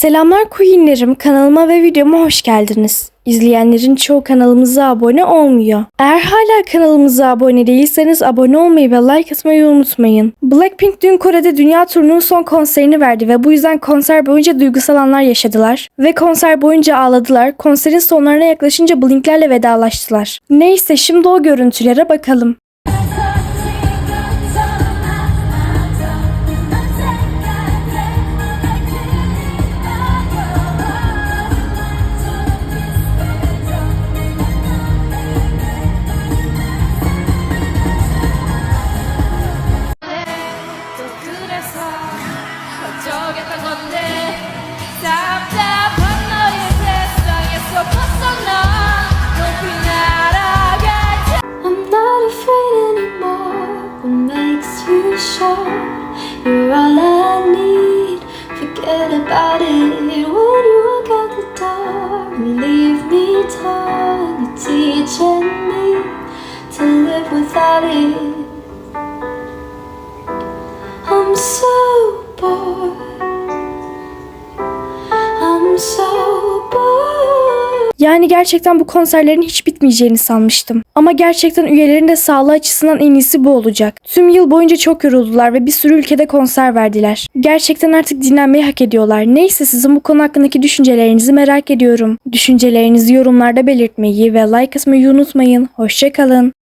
Selamlar Queenlerim, kanalıma ve videoma hoş geldiniz. İzleyenlerin çoğu kanalımıza abone olmuyor. Eğer hala kanalımıza abone değilseniz abone olmayı ve like atmayı unutmayın. Blackpink dün Kore'de dünya turunun son konserini verdi ve bu yüzden konser boyunca duygusal anlar yaşadılar. Ve konser boyunca ağladılar. Konserin sonlarına yaklaşınca Blink'lerle vedalaştılar. Neyse şimdi o görüntülere bakalım. Sure you're all I need? Forget about it when you walk out the door. and Leave me torn. You're teaching me to live without it. I'm so bored. I'm so. Yani gerçekten bu konserlerin hiç bitmeyeceğini sanmıştım. Ama gerçekten üyelerin de sağlığı açısından en iyisi bu olacak. Tüm yıl boyunca çok yoruldular ve bir sürü ülkede konser verdiler. Gerçekten artık dinlenmeyi hak ediyorlar. Neyse sizin bu konu hakkındaki düşüncelerinizi merak ediyorum. Düşüncelerinizi yorumlarda belirtmeyi ve like atmayı unutmayın. Hoşçakalın.